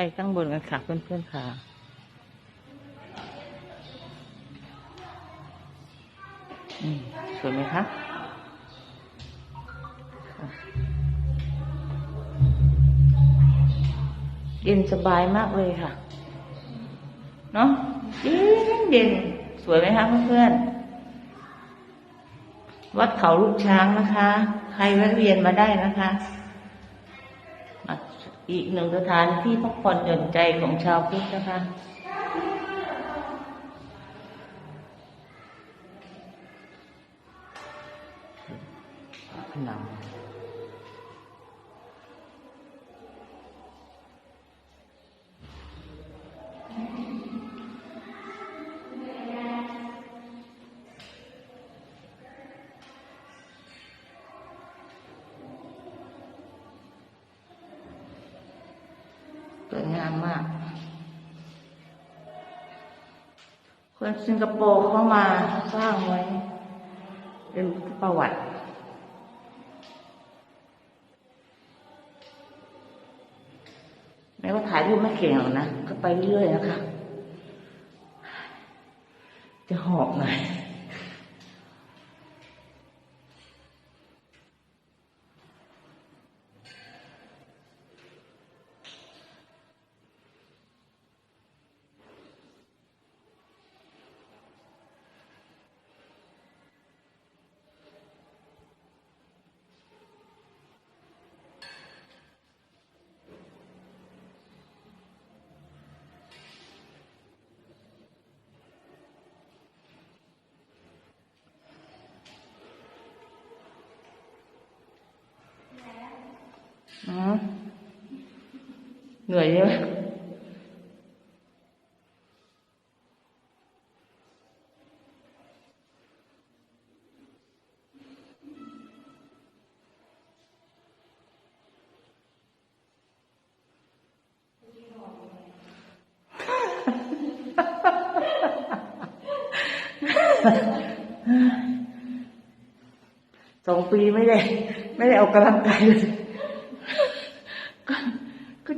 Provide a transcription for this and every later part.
ไปข้างบนกันค่ะเพื่อนๆค่ะสวยไหมคะเย็นสบายมากเลยค่ะ เนาะเย็นเย็นสวยไหมคะเพื่อนๆ วัดเขาลูกช้างนะคะ ใครแวะเวียนมาได้นะคะ อีกหนึ่งสถานที่พักผ่อนหย่อนใจของชาวพุทธนะคะพนัง สวยงามมาก คนสิงคโปร์เข้ามาสร้างไว้ เป็นประวัติแม้ว่าถ่ายรูปไม่เก่งหรอกนะ ก็ไปเรื่อยๆนะคะ จะหอบหน่อย เหนื่อยใช่ไหมสองปีไม่ได้ ไม่ได้ออกกำลังกายเลย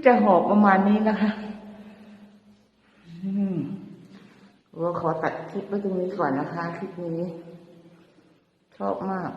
จะหอบประมาณนี้นะคะอืมเราขอตัดคลิปไว้ตรงนี้ก่อนนะคะ คลิปนี้ ชอบมาก